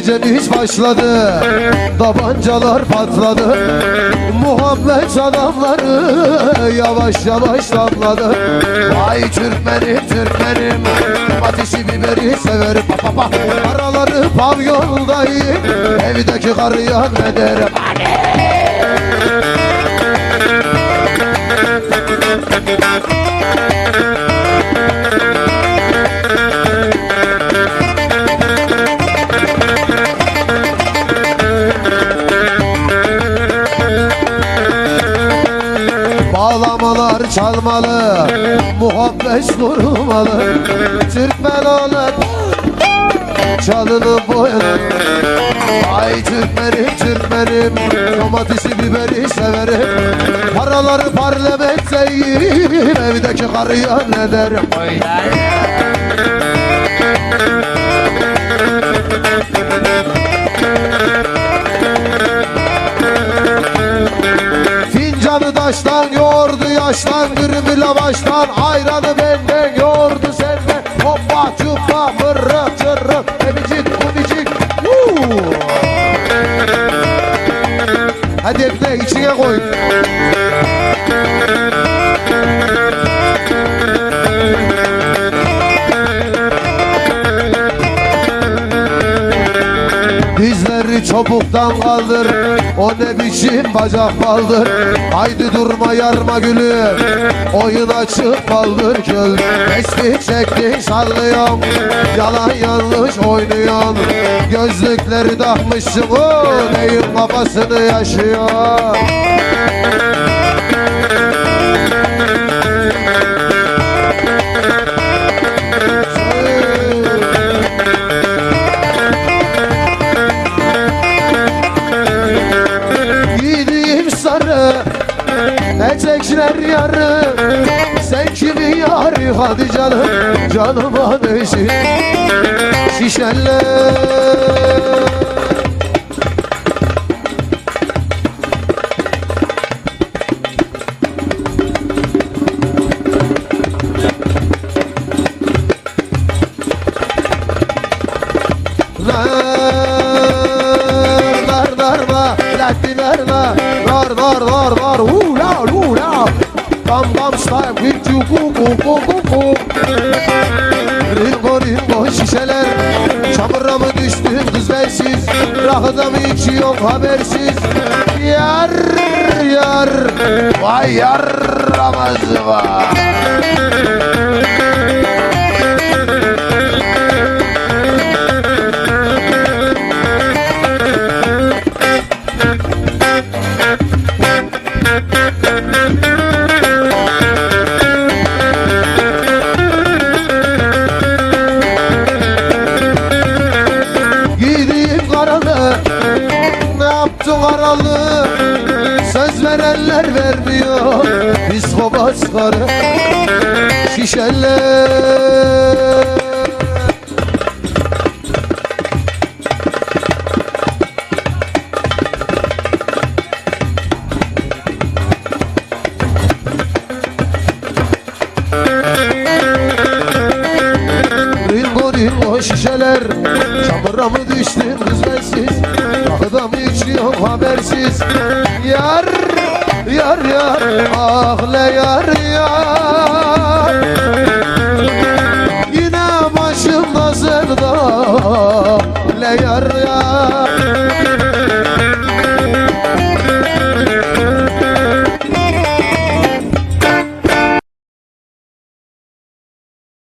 Gecemiz başladı. Tabancalar patladı. Muhabbet adamları Yavaş yavaş damladı. Vay Türkmenim Türkmenim. Ateşi biberi severim pa, pa, pa. Paraları pavyondayım Evdeki karıya ne derim Bağlamalar çalmalı Muhabbet durmalı. Türkmen alır Çalını boyalı Ay Türkmenim Türkmenim Domatesi biberi severim. Paraları parlamenteyim Evdeki karıya ne derim? Fincanı Dürümü lavaştan ayranı benden yoğurdu senden Hoppa çuppa mırrık çırrık Emicik kumicik! Hadi ekmek içine koy Çabuktan kaldır O ne biçim bacak baldır Haydi durma yarma gülüm Oyun açık baldır köl Tespih çektin sallıyorsun Yalan yanlış oynuyorsun Gözlükleri takmışsın o Neyin kafasını yaşıyor Etekler yarı Sen kimin yarı hadi canım Canıma neşi Şişeler Dar dar dar dar da Dar dar dar dar Bam bam style With you ku ku ku ku ku Ringo ringo şişeler. Çamura mı düştün kız bensiz? Rakıda mı içiyor habersiz? Yar yar. Vay yar Ramazı var Psikopat karı Şişeler ringo şişeler Çamura mı düştün kız bensiz Rakıda mı içiyor habersiz? Yar yar yar Ah yar yar